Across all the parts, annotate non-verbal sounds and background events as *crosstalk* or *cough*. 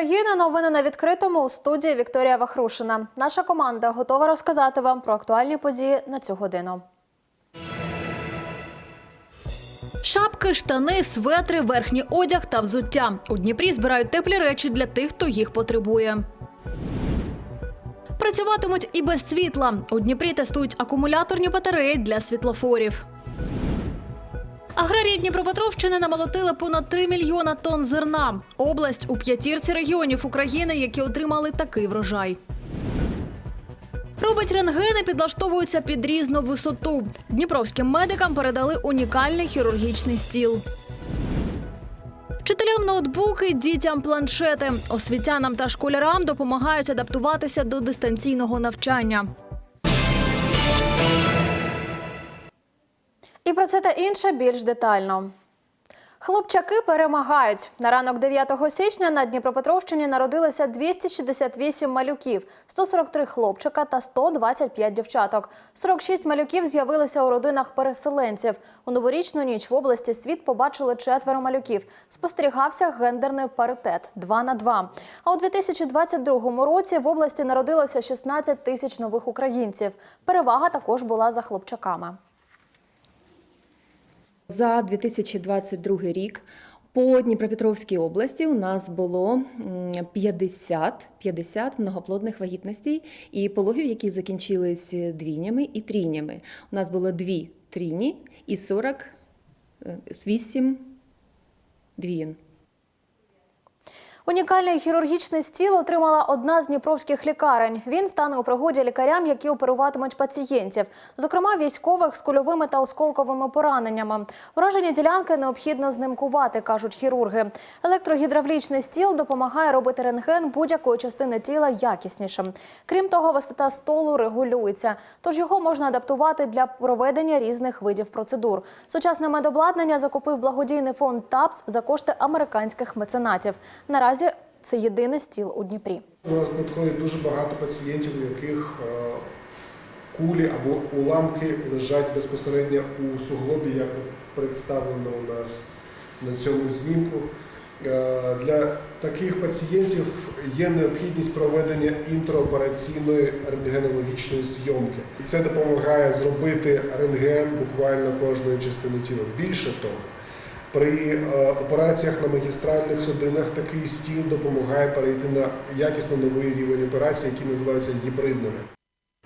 України. Новини на відкритому у студії Вікторія Вахрушина. Наша команда готова розказати вам про актуальні події на цю годину. Шапки, штани, светри, верхній одяг та взуття. У Дніпрі збирають теплі речі для тих, хто їх потребує. Працюватимуть і без світла. У Дніпрі тестують акумуляторні батареї для світлофорів. Аграрії Дніпропетровщини намолотили понад 3 мільйона тонн зерна. Область у п'ятірці регіонів України, які отримали такий врожай. Робить рентгени, підлаштовуються під різну висоту. Дніпровським медикам передали унікальний хірургічний стіл. Вчителям ноутбуки, дітям планшети. Освітянам та школярам допомагають адаптуватися до дистанційного навчання. І про це та інше більш детально. Хлопчаки перемагають. На ранок 9 січня на Дніпропетровщині народилося 268 малюків, 143 хлопчика та 125 дівчаток. 46 малюків з'явилися у родинах переселенців. У новорічну ніч в області світ побачили четверо малюків. Спостерігався гендерний паритет 2 на 2. А у 2022 році в області народилося 16 тисяч нових українців. Перевага також була за хлопчаками. За 2022 рік по Дніпропетровській області у нас було 50, 50 многоплодних вагітностей і пологів, які закінчились двійнями і трійнями. У нас було дві трійні і 48 двіїн. Унікальний хірургічний стіл отримала одна з дніпровських лікарень. Він стане у пригоді лікарям, які оперуватимуть пацієнтів, зокрема військових з кульовими та осколковими пораненнями. Уражені ділянки необхідно знимкувати, кажуть хірурги. Електрогідравлічний стіл допомагає робити рентген будь-якої частини тіла якіснішим. Крім того, висота столу регулюється, тож його можна адаптувати для проведення різних видів процедур. Сучасне медобладнання закупив благодійний фонд ТАПС за кошти американських меценатів. Наразі це єдиний стіл у Дніпрі. У нас надходить дуже багато пацієнтів, у яких е, кулі або уламки лежать безпосередньо у суглобі, як представлено у нас на цьому знімку. Е, Для таких пацієнтів є необхідність проведення інтраопераційної рентгенологічної зйомки. Це допомагає зробити рентген буквально кожної частини тіла. Більше того, при е, операціях на магістральних судинах такий стіл допомагає перейти на якісно новий рівень операцій, які називаються гібридними.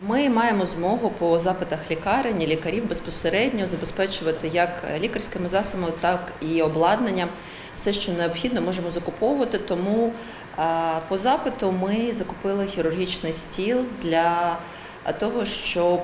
Ми маємо змогу по запитах лікарень і лікарів безпосередньо забезпечувати як лікарськими засобами, так і обладнанням. Все, що необхідно, можемо закуповувати. Тому е, по запиту ми закупили хірургічний стіл для того, щоб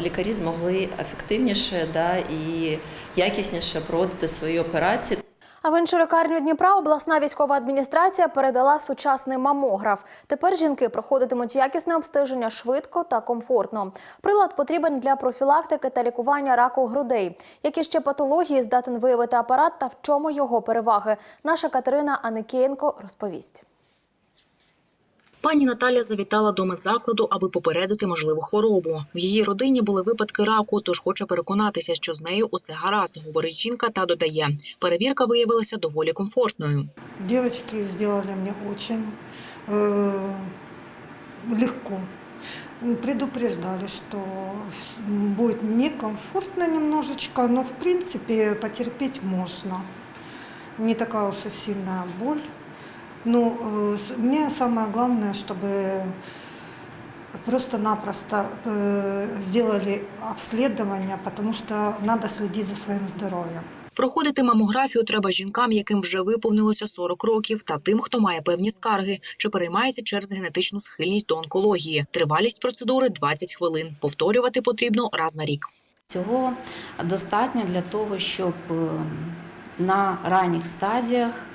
лікарі змогли ефективніше да, і якісніше проводити свої операції. А в іншу лікарню Дніпра обласна військова адміністрація передала сучасний мамограф. Тепер жінки проходитимуть якісне обстеження швидко та комфортно. Прилад потрібен для профілактики та лікування раку грудей. Які ще патології здатен виявити апарат та в чому його переваги? Наша Катерина Аникієнко розповість. Пані Наталя завітала до медзакладу, аби попередити можливу хворобу. В її родині були випадки раку, тож хоче переконатися, що з нею усе гаразд, говорить жінка та додає. Перевірка виявилася доволі комфортною. Девочки сделали мне очень э, легко. Предупреждали, что с- будет некомфортно немножечко, но в принципе потерпеть можно. Не такая уж и сильная боль. Но э, с- мне самое главное, чтобы просто-напросто э, сделали обследование, потому что надо следить за своим здоровьем. Проходити мамографію треба жінкам, яким вже виповнилося 40 років, та тим, хто має певні скарги чи переймається через генетичну схильність до онкології. Тривалість процедури 20 хвилин. Повторювати потрібно раз на рік. Цього достатньо для того, щоб е, на ранніх стадіях е,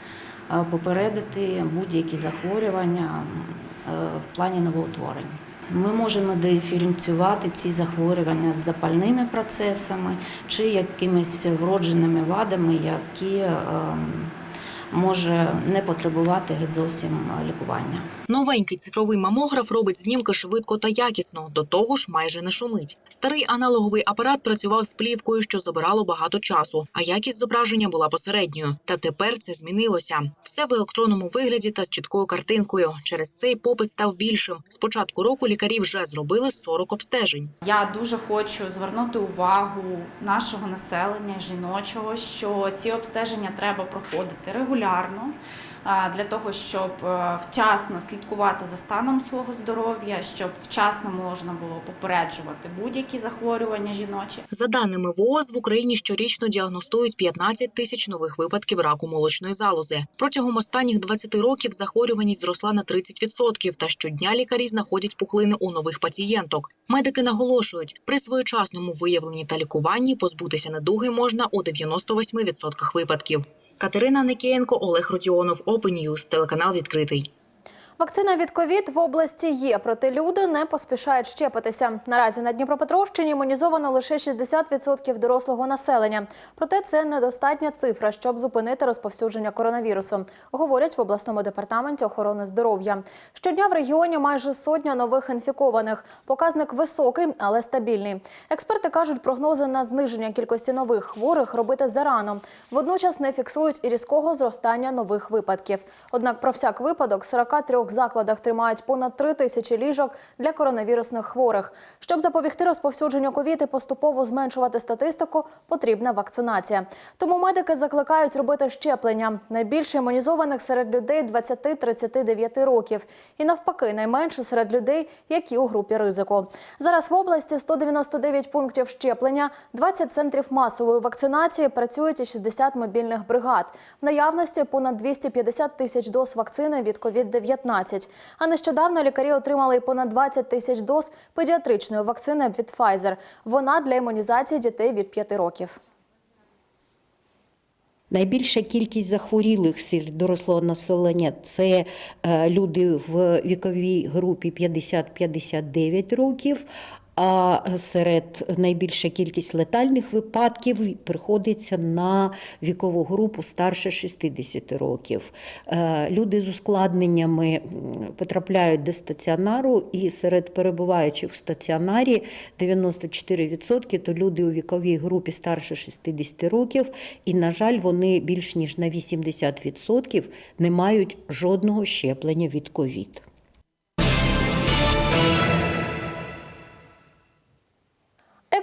попередити будь-які захворювання е, в плані новоутворень. Ми можемо диференціювати ці захворювання з запальними процесами чи якимись вродженими вадами, які е, може не потребувати геть зовсім е, лікування. Новенький цифровий мамограф робить знімки швидко та якісно. До того ж, майже не шумить. Старий аналоговий апарат працював з плівкою, що забирало багато часу, а якість зображення була посередньою. Та тепер це змінилося. Все в електронному вигляді та з чіткою картинкою. Через цей попит став більшим. З початку року лікарі вже зробили 40 обстежень. Я дуже хочу звернути увагу нашого населення жіночого, що ці обстеження треба проходити регулярно а, для того, щоб е, вчасно слідкувати за станом свого здоров'я, щоб вчасно можна було попереджувати будь-які захворювання жіночі. За даними ВООЗ, в Україні щорічно діагностують 15 тисяч нових випадків раку молочної залози. Протягом останніх 20 років захворюваність зросла на 30%, та щодня лікарі знаходять пухлини у нових пацієнток. Медики наголошують, при своєчасному виявленні та лікуванні позбутися недуги можна у 98% випадків. Катерина Никієнко, Олег Ротіонов, Open News, телеканал відкритий. Вакцина від ковід в області є, проте люди не поспішають щепитися. Наразі на Дніпропетровщині імунізовано лише 60% дорослого населення. Проте це недостатня цифра, щоб зупинити розповсюдження коронавірусу. Говорять в обласному департаменті охорони здоров'я. Щодня в регіоні майже сотня нових інфікованих. Показник високий, але стабільний. Експерти кажуть, прогнози на зниження кількості нових хворих робити зарано. Водночас не фіксують і різкого зростання нових випадків. Однак про всяк випадок 43 трьох закладах тримають понад три тисячі ліжок для коронавірусних хворих. Щоб запобігти розповсюдженню ковід і поступово зменшувати статистику, потрібна вакцинація. Тому медики закликають робити щеплення. Найбільше імунізованих серед людей 20-39 років, і навпаки, найменше серед людей, які у групі ризику. Зараз в області 199 пунктів щеплення, 20 центрів масової вакцинації працюють і 60 мобільних бригад. В наявності понад 250 тисяч доз вакцини від COVID-19. А нещодавно лікарі отримали понад 20 тисяч доз педіатричної вакцини від Pfizer. Вона для імунізації дітей від 5 років. Найбільша кількість захворілих серед дорослого населення це е, люди в віковій групі 50-59 років. А серед найбільша кількість летальних випадків приходиться на вікову групу старше 60 років. Е, Люди з ускладненнями потрапляють до стаціонару, і серед перебуваючих в стаціонарі 94% то люди у віковій групі старше 60 років, і, на жаль, вони більш ніж на 80% не мають жодного щеплення від ковід.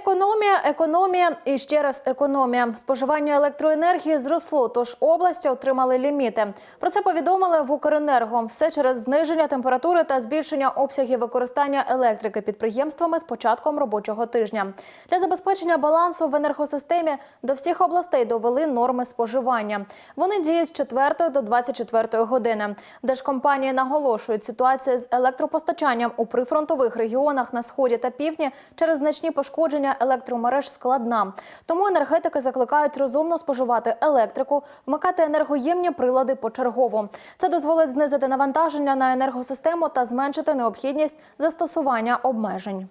Економія, економія і ще раз економія. Споживання електроенергії зросло, тож області отримали ліміти. Про це повідомили в Укренерго. Все через зниження температури та збільшення обсягів використання електрики підприємствами з початком робочого тижня. Для забезпечення балансу в енергосистемі до всіх областей довели норми споживання. Вони діють з 4 до 24 години. Держкомпанії наголошують, ситуація з електропостачанням у прифронтових регіонах на сході та півдні через значні пошкодження електромереж складна. Тому енергетики закликають розумно споживати електрику, вмикати енергоємні прилади почергово. Це дозволить знизити навантаження на енергосистему та зменшити необхідність застосування обмежень.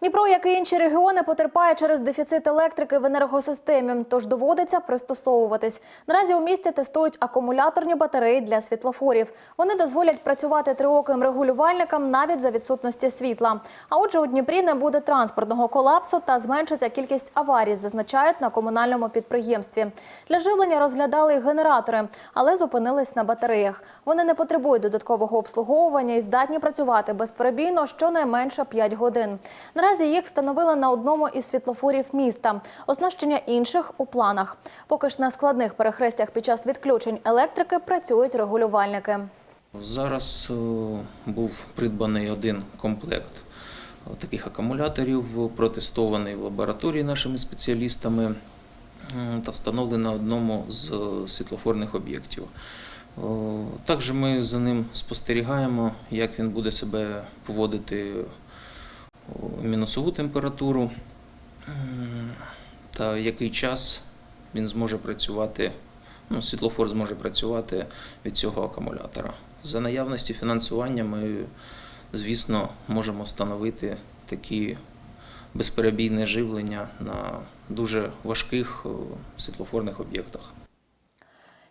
Дніпро, як і інші регіони, потерпає через дефіцит електрики в енергосистемі, тож доводиться пристосовуватись. Наразі у місті тестують акумуляторні батареї для світлофорів. Вони дозволять працювати триоким регулювальникам навіть за відсутності світла. А отже, у Дніпрі не буде транспортного колапсу та зменшиться кількість аварій, зазначають на комунальному підприємстві. Для живлення розглядали й генератори, але зупинились на батареях. Вони не потребують додаткового обслуговування і здатні працювати безперебійно щонайменше 5 годин. Наразі їх встановили на одному із світлофорів міста. Оснащення інших у планах. Поки ж на складних перехрестях під час відключень електрики працюють регулювальники. Зараз е, був придбаний один комплект е, таких акумуляторів, протестований в лабораторії нашими спеціалістами е, та встановлений на одному з світлофорних об'єктів. Також ми за ним спостерігаємо, як він буде себе поводити мінусову температуру та який час він зможе працювати, ну, світлофор зможе працювати від цього акумулятора. За наявності фінансування ми, звісно, можемо встановити такі безперебійне живлення на дуже важких світлофорних об'єктах.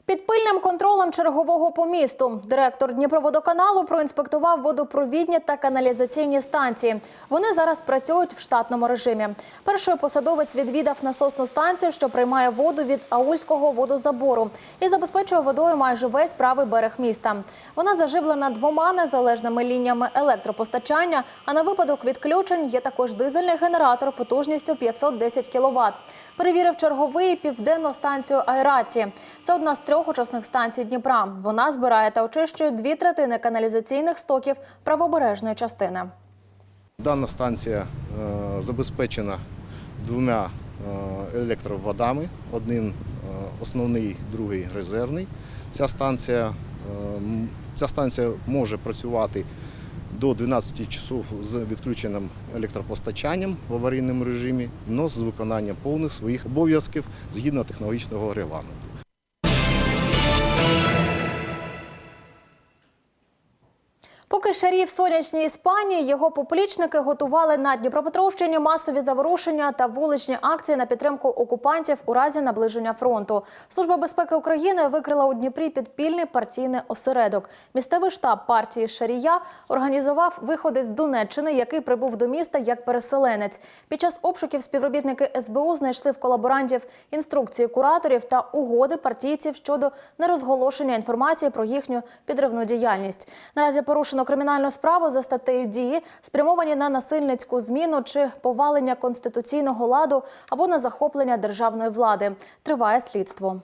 Під пильним контролем чергового по місту директор Дніпроводоканалу проінспектував водопровідні та каналізаційні станції. Вони зараз працюють в штатному режимі. Перший посадовець відвідав насосну станцію, що приймає воду від аульського водозабору і забезпечує водою майже весь правий берег міста. Вона заживлена двома незалежними лініями електропостачання. А на випадок відключень є також дизельний генератор потужністю 510 кВт. Перевірив черговий південну станцію аерації. Це одна з трьох очисних станцій Дніпра. Вона збирає та очищує дві третини каналізаційних стоків правобережної частини. Дана станція е, забезпечена двома е, електроводами. Один е, основний, другий резервний. Ця станція, ця станція може працювати до 12 часов з відключеним електропостачанням в аварійному режимі, але з виконанням повних своїх обов'язків згідно технологічного регламенту. Поки шарів сонячній Іспанії, його поплічники готували на Дніпропетровщині масові заворушення та вуличні акції на підтримку окупантів у разі наближення фронту. Служба безпеки України викрила у Дніпрі підпільний партійний осередок. Місцевий штаб партії Шарія організував виходець з Донеччини, який прибув до міста як переселенець. Під час обшуків співробітники СБУ знайшли в колаборантів інструкції кураторів та угоди партійців щодо нерозголошення інформації про їхню підривну діяльність. Наразі порушено кримінальну справу за статтею дії, спрямовані на насильницьку зміну чи повалення конституційного ладу або на захоплення державної влади. Триває слідство.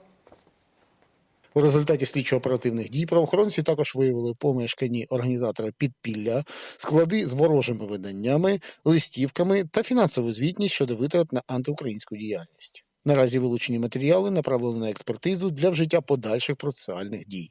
У результаті слідчо-оперативних дій правоохоронці також виявили у помешканні організатора підпілля, склади з ворожими виданнями, листівками та фінансову звітність щодо витрат на антиукраїнську діяльність. Наразі вилучені матеріали направлені на експертизу для вжиття подальших процесуальних дій.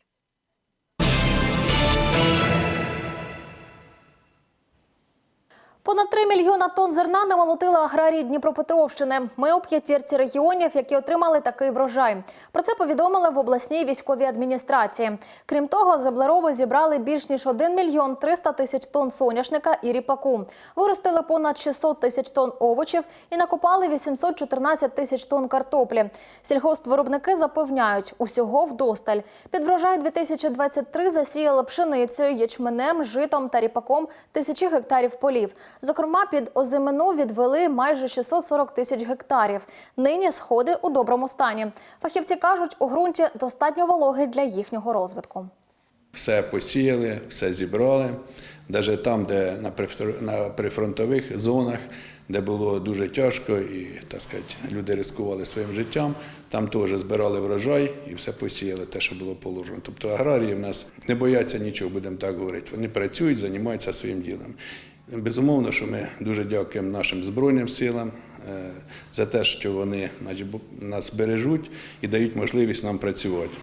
Понад 3 мільйона тонн зерна намолотили аграрії Дніпропетровщини. Ми у п'ятірці регіонів, які отримали такий врожай. Про це повідомили в обласній військовій адміністрації. Крім того, землероби зібрали більш ніж 1 мільйон 300 тисяч тонн соняшника і ріпаку. Виростили понад 600 тисяч тонн овочів і накопали 814 тисяч тонн картоплі. Сільгоспвиробники запевняють, усього вдосталь. Під врожай 2023 засіяли пшеницею, ячменем, житом та ріпаком тисячі гектарів полів. Зокрема, під озимину відвели майже 640 тисяч гектарів. Нині сходи у доброму стані. Фахівці кажуть, у ґрунті достатньо вологи для їхнього розвитку. Все посіяли, все зібрали. Навіть там, де на прифронтових зонах, де було дуже тяжко і так сказати, люди ризикували своїм життям, там теж збирали врожай і все посіяли, те, що було положено. Тобто аграрії в нас не бояться нічого, будемо так говорити. Вони працюють, займаються своїм ділом. Безумовно, що ми дуже дякуємо нашим Збройним силам е, за те, що вони нас бережуть і дають можливість нам працювати.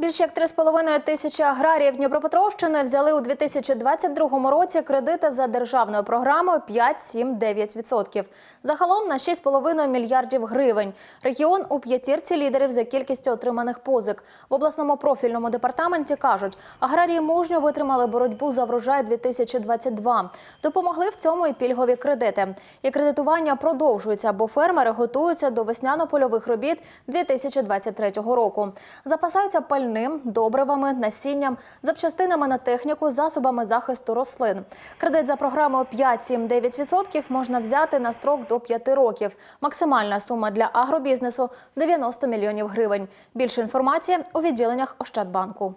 Більше як 3,5 тисячі аграріїв Дніпропетровщини взяли у 2022 році кредити за державною програмою 5-7-9%. Загалом на 6,5 мільярдів гривень. Регіон у п'ятірці лідерів за кількістю отриманих позик. В обласному профільному департаменті кажуть, аграрії мужньо витримали боротьбу за врожай 2022. Допомогли в цьому і пільгові кредити. І кредитування продовжується, бо фермери готуються до весняно-польових робіт 2023 року. Запасаються пальним, добривами, насінням, запчастинами на техніку, засобами захисту рослин. Кредит за програмою 5-7-9% можна взяти на строк до 5 років. Максимальна сума для агробізнесу 90 мільйонів гривень. Більше інформації у відділеннях Ощадбанку.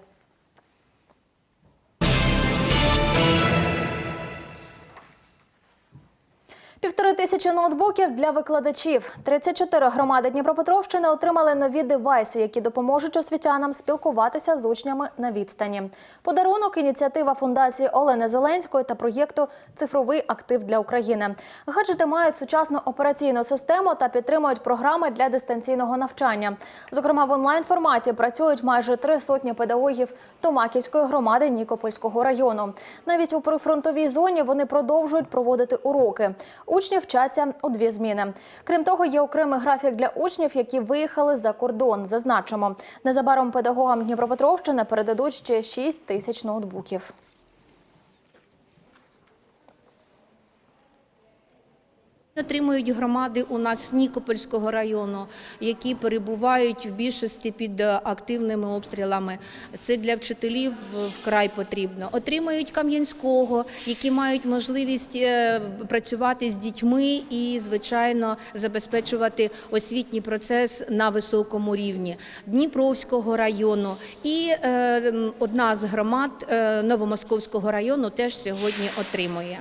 Півтори тисячі ноутбуків для викладачів. 34 громади Дніпропетровщини отримали нові девайси, які допоможуть освітянам спілкуватися з учнями на відстані. Подарунок ініціатива фундації Олени Зеленської та проєкту Цифровий актив для України. Гаджети мають сучасну операційну систему та підтримують програми для дистанційного навчання. Зокрема, в онлайн форматі працюють майже три сотні педагогів Томаківської громади Нікопольського району. Навіть у прифронтовій зоні вони продовжують проводити уроки. Учні вчаться у дві зміни. Крім того, є окремий графік для учнів, які виїхали за кордон. Зазначимо, незабаром педагогам Дніпропетровщини передадуть ще 6 тисяч ноутбуків. Отримують громади у нас Нікопольського району, які перебувають в більшості під е, активними обстрілами. Це для вчителів вкрай потрібно. Отримують Кам'янського, які мають можливість е, працювати з дітьми і, звичайно, забезпечувати освітній процес на високому рівні. Дніпровського району і е, одна з громад Новомосковського району теж сьогодні отримує.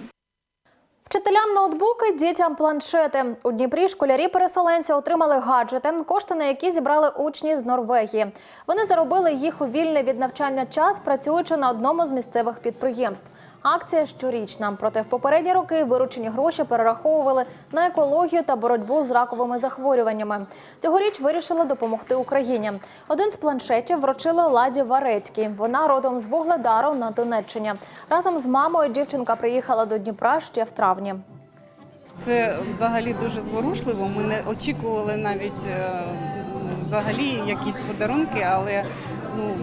Вчителям ноутбуки, дітям планшети. У Дніпрі школярі-переселенці отримали гаджети, кошти на які зібрали учні з Норвегії. Вони заробили їх у вільний від навчання час, працюючи на одному з місцевих підприємств. Акція щорічна. Проте в попередні роки виручені гроші перераховували на екологію та боротьбу з раковими захворюваннями. Цьогоріч вирішили допомогти Україні. Один з планшетів вручила Ладі Варецькій. Вона родом з Вугледару на Донеччині. Разом з мамою дівчинка приїхала до Дніпра ще в травні. Це взагалі дуже зворушливо. Ми не очікували навіть е, взагалі якісь подарунки, але ну,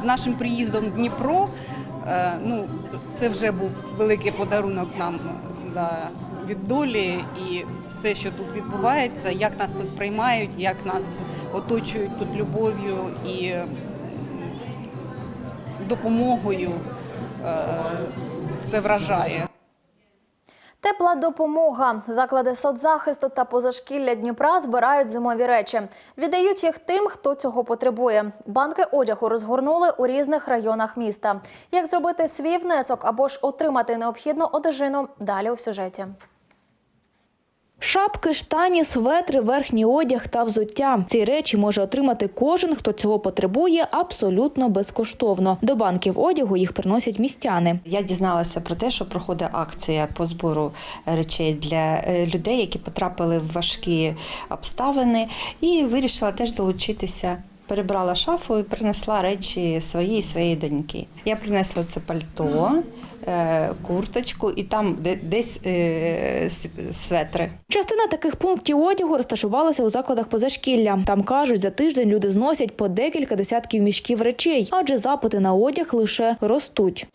з нашим приїздом в Дніпро ну, це вже був великий подарунок нам да, від долі і все, що тут відбувається, як нас тут приймають, як нас оточують тут любов'ю і допомогою. Е, Це вражає. Тепла допомога. Заклади соцзахисту та позашкілля Дніпра збирають зимові речі. Віддають їх тим, хто цього потребує. Банки одягу розгорнули у різних районах міста. Як зробити свій внесок або ж отримати необхідну одежину? Далі у сюжеті. Шапки, штані, светри, верхній одяг та взуття. Ці речі може отримати кожен, хто цього потребує, абсолютно безкоштовно. До банків одягу їх приносять містяни. Я дізналася про те, що проходить акція по збору речей для е, людей, які потрапили в важкі обставини, і вирішила теж долучитися. Перебрала шафу і принесла речі свої і своєї доньки. Я принесла це пальто, курточку і там де- десь е, светри. Частина таких пунктів одягу розташувалася у закладах позашкілля. Там кажуть, за тиждень люди зносять по декілька десятків мішків речей, адже запити на одяг лише ростуть.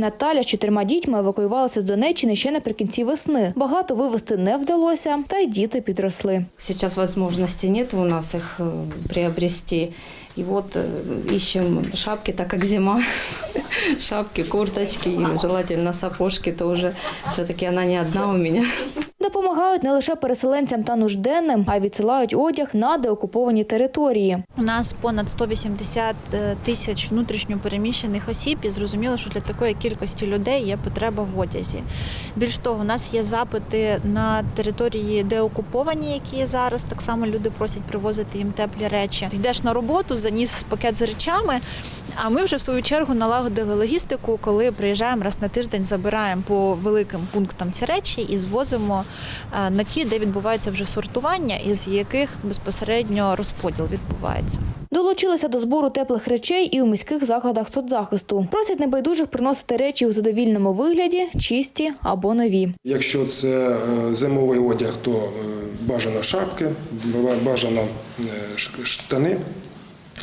Наталя з чотирма дітьми евакуювалася з Донеччини ще наприкінці весни. Багато вивезти не вдалося, та й діти підросли. Сейчас возможности нет у нас их э, приобрести. И вот э, ищем шапки, так как зима. *laughs* Шапки, курточки, и желательно сапожки тоже. Все-таки она не одна у меня. Допомагають не лише переселенцям та нужденним, а й відсилають одяг на деокуповані території. У нас понад 180 тисяч внутрішньо переміщених осіб, і зрозуміло, що для такої кількості людей є потреба в одязі. Більш того, у нас є запити на території, де окуповані, які є зараз. Так само люди просять привозити їм теплі речі. Йдеш на роботу, заніс пакет з речами. А ми вже в свою чергу налагодили логістику, коли приїжджаємо раз на тиждень, забираємо по великим пунктам ці речі і звозимо е, на ті, де відбувається вже сортування, із яких безпосередньо розподіл відбувається. Долучилися до збору теплих речей і у міських закладах соцзахисту. Просять небайдужих приносити речі у задовільному вигляді, чисті або нові. Якщо це е, зимовий одяг, то е, бажано шапки, ба- бажано штани,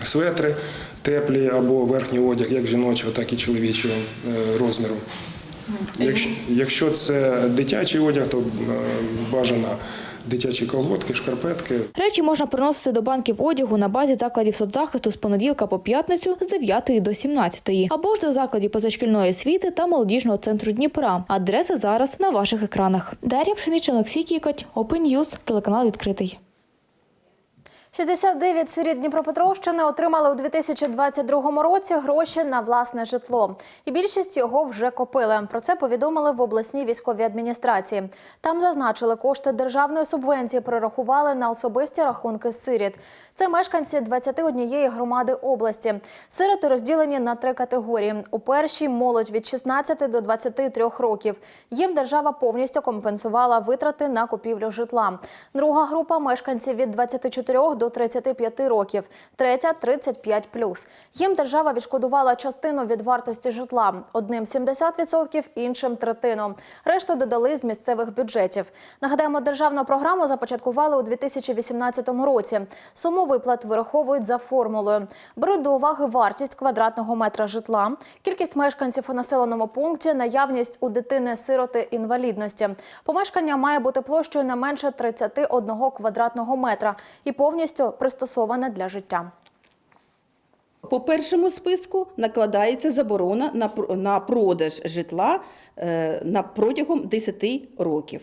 светри теплі або верхній одяг, як жіночого, так і чоловічого е, розміру. Якщо, якщо це дитячий одяг, то е, бажано дитячі колготки, шкарпетки. Речі можна приносити до банків одягу на базі закладів соцзахисту з понеділка по п'ятницю з 9 до 17, або ж до закладів позашкільної освіти та молодіжного центру Дніпра. Адреси зараз на ваших екранах. Дар'я Пшенична, Олексій Кікоть, Open телеканал відкритий. 69 сиріт Дніпропетровщини отримали у 2022 році гроші на власне житло. І більшість його вже копили. Про це повідомили в обласній військовій адміністрації. Там зазначили, кошти державної субвенції перерахували на особисті рахунки сиріт. Це мешканці 21 громади області. Сироти розділені на три категорії. У першій молодь від 16 до 23 років. Їм держава повністю компенсувала витрати на купівлю житла. Друга група мешканців від 24 до до 35 років, третя 35+. Їм держава відшкодувала частину від вартості житла. Одним 70%, іншим третину. Решту додали з місцевих бюджетів. Нагадаємо, державну програму започаткували у 2018 році. Суму виплат вираховують за формулою. Беруть до уваги вартість квадратного метра житла, кількість мешканців у населеному пункті, наявність у дитини-сироти інвалідності. Помешкання має бути площею не менше 31 квадратного метра і повністю пристосоване для життя. По першому списку накладається заборона на, пр- на продаж житла е, протягом 10 років.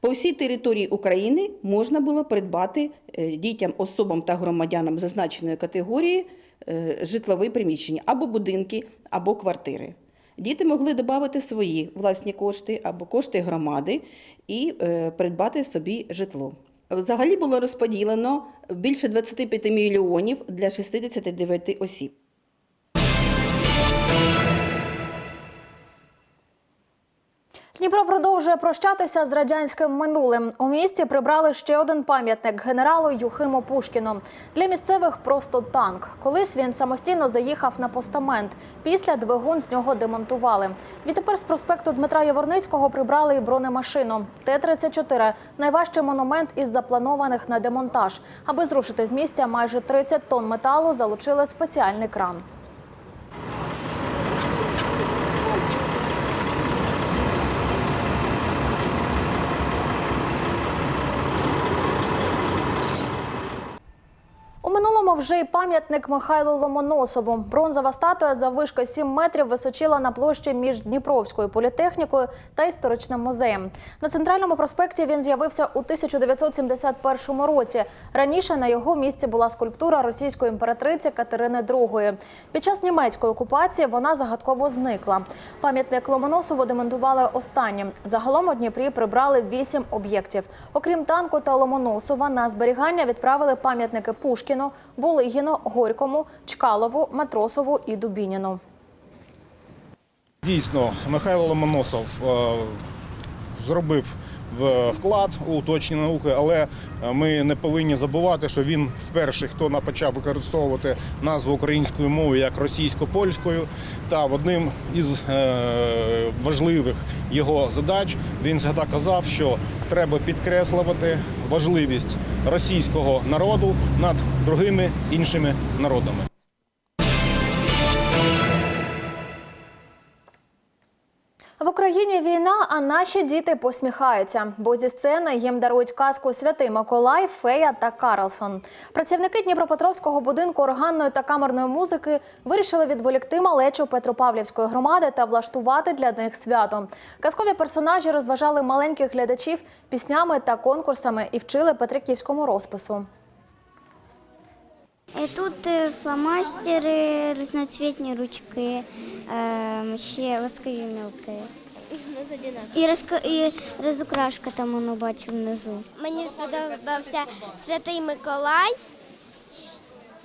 По всій території України можна було придбати е, дітям, особам та громадянам зазначеної категорії е, житлові приміщення або будинки, або квартири. Діти могли додати свої власні кошти або кошти громади і е, придбати собі житло. Взагалі було розподілено більше 25 мільйонів для 69 осіб. Дніпро продовжує прощатися з радянським минулим. У місті прибрали ще один пам'ятник генералу Юхиму Пушкіну. Для місцевих просто танк. Колись він самостійно заїхав на постамент. Після двигун з нього демонтували. Відтепер з проспекту Дмитра Яворницького прибрали і бронемашину. Т-34 – найважчий монумент із запланованих на демонтаж. Аби зрушити з місця майже 30 тонн металу, залучили спеціальний кран. У минулому вже й пам'ятник Михайлу Ломоносову. Бронзова статуя заввишки 7 метрів височила на площі між Дніпровською політехнікою та історичним музеєм. На центральному проспекті він з'явився у 1971 році. Раніше на його місці була скульптура російської імператриці Катерини II. Під час німецької окупації вона загадково зникла. Пам'ятник Ломоносову демонтували останнім. Загалом у Дніпрі прибрали вісім об'єктів. Окрім танку та Ломоносова, на зберігання відправили пам'ятники Пушкіну, Булигіну, Горькому, Чкалову, Матросову і Дубініну. Дійсно, Михайло Ломоносов е, зробив вклад у уточнення науки, але е, ми не повинні забувати, що він перший, хто почав використовувати назву української мови як російсько-польською. Та одним із е, важливих його задач він завжди казав, що треба підкреслювати важливість російського народу над другими іншими народами. В Україні війна, а наші діти посміхаються, бо зі сцени їм дарують казку Святий Миколай, Фея та Карлсон. Працівники Дніпропетровського будинку органної та камерної музики вирішили відволікти малечу Петропавлівської громади та влаштувати для них свято. Казкові персонажі розважали маленьких глядачів піснями та конкурсами і вчили петриківському розпису. І тут е, фломастери, різноцвітні ручки, е, ще ласкові мілки. І, розка... і розукрашка там воно бачу внизу. Мені сподобався Святий Миколай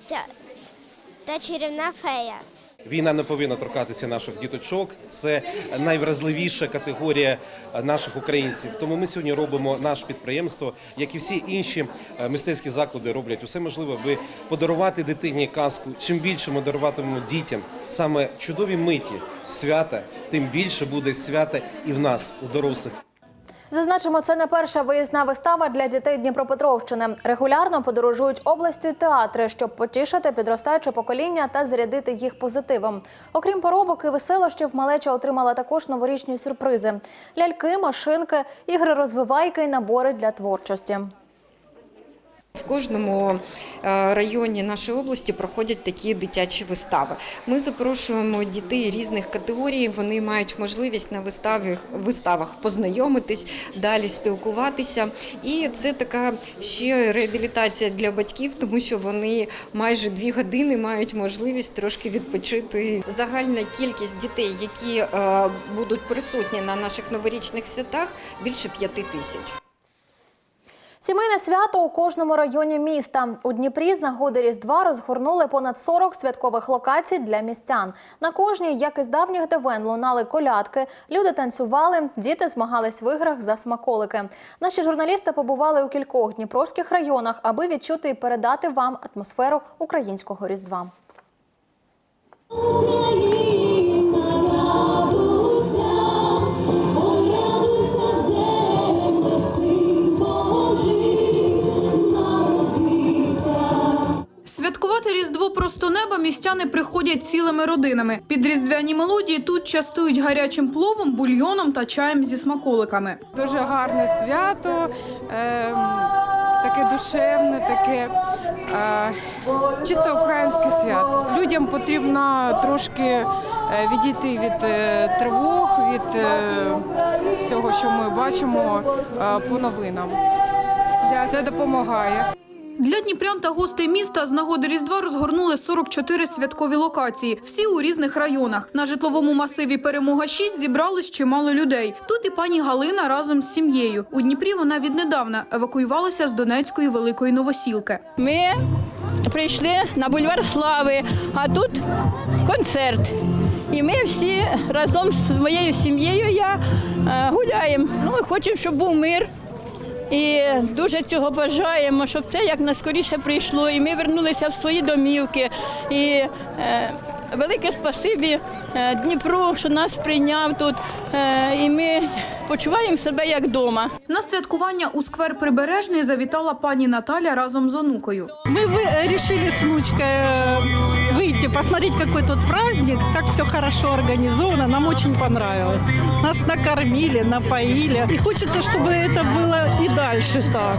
та, та чарівна фея. Війна не повинна торкатися наших діточок. Це найвразливіша категорія наших українців. Тому ми сьогодні робимо наше підприємство, як і всі інші е, мистецькі заклади роблять усе можливе, аби подарувати дитині казку. Чим більше ми даруватимемо дітям саме чудові миті свята, тим більше буде свята і в нас, у дорослих. Зазначимо, це не перша виїзна вистава для дітей Дніпропетровщини. Регулярно подорожують областю театри, щоб потішити підростаюче покоління та зарядити їх позитивом. Окрім поробок і веселощів, малеча отримала також новорічні сюрпризи: ляльки, машинки, ігри розвивайки і набори для творчості. В кожному е, районі нашої області проходять такі дитячі вистави. Ми запрошуємо дітей різних категорій. Вони мають можливість на виставі, виставах познайомитись, далі спілкуватися. І це така ще реабілітація для батьків, тому що вони майже дві години мають можливість трошки відпочити. Загальна кількість дітей, які е, будуть присутні на наших новорічних святах, більше п'яти тисяч. Сімейне свято у кожному районі міста. У Дніпрі з нагоди Різдва розгорнули понад 40 святкових локацій для містян. На кожній, як і з давніх давен, лунали колядки, люди танцювали, діти змагались в іграх за смаколики. Наші журналісти побували у кількох дніпровських районах, аби відчути і передати вам атмосферу українського Різдва. Святкувати Різдво просто неба містяни приходять цілими родинами. Під різдвяні мелодії тут частують гарячим пловом, бульйоном та чаєм зі смаколиками. Дуже гарне свято, ем, таке душевне, таке е, чисто українське свято. Людям потрібно трошки е, відійти від е, тривог, від е, всього, що ми бачимо е, по новинам. Це допомагає. Для дніпрян та гостей міста з нагоди Різдва розгорнули 44 святкові локації, всі у різних районах. На житловому масиві Перемога 6 зібралось чимало людей. Тут і пані Галина разом з сім'єю. У Дніпрі вона віднедавна евакуювалася з Донецької великої новосілки. Ми прийшли на бульвар Слави, а тут концерт. І ми всі разом з моєю сім'єю я е, гуляємо. Ну, хочемо, щоб був мир. І дуже цього бажаємо, щоб це як наскоріше прийшло. І ми вернулися в свої домівки. І е, велике спасибі е, Дніпру, що нас прийняв тут. Е, і ми почуваємо себе як вдома. На святкування у сквер Прибережний завітала пані Наталя разом з онукою. Мы вы- решили с выйти, посмотреть, какой тут праздник, как все хорошо организовано, нам очень понравилось. Нас накормили, напоили. И хочется, чтобы это было и дальше так.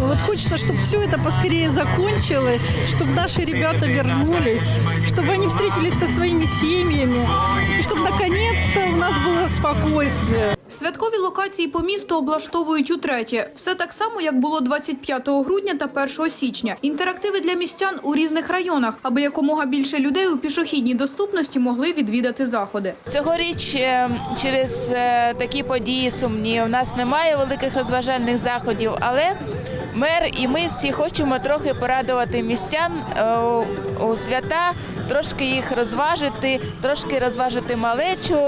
Вот хочется, чтобы все это поскорее закончилось, чтобы наши ребята вернулись, чтобы они встретились со своими семьями, и чтобы наконец-то у нас было спокойствие. Святкові локації по місту облаштовують утретє. Все так само, як було 25 грудня та 1 січня. Інтерактиви для містян у різних районах, аби якомога більше людей у пішохідній доступності могли відвідати заходи. Цьогоріч е, через е, такі події сумні у нас немає великих розважальних заходів, але мер і ми всі хочемо трохи порадувати містян е, у- свята, трошки їх розважити, трошки розважити малечу.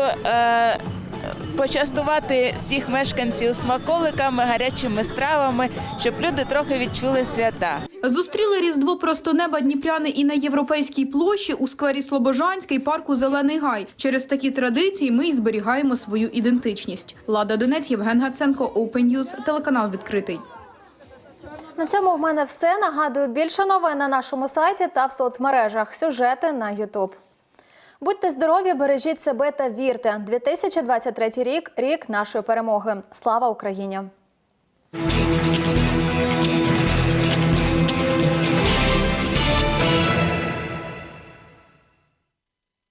Почастувати всіх мешканців смаколиками, гарячими стравами, щоб люди трохи відчули свята. Зустріли Різдво просто неба дніпряни і на європейській площі у сквері Слобожанський парку Зелений Гай. Через такі традиції ми і зберігаємо свою ідентичність. Лада Донець, Євген Гаценко, Open News, телеканал відкритий. На цьому в мене все. Нагадую, більше новин на нашому сайті та в соцмережах. Сюжети на Ютуб. Будьте здорові, бережіть себе та вірте. 2023 рік рік нашої перемоги. Слава Україні!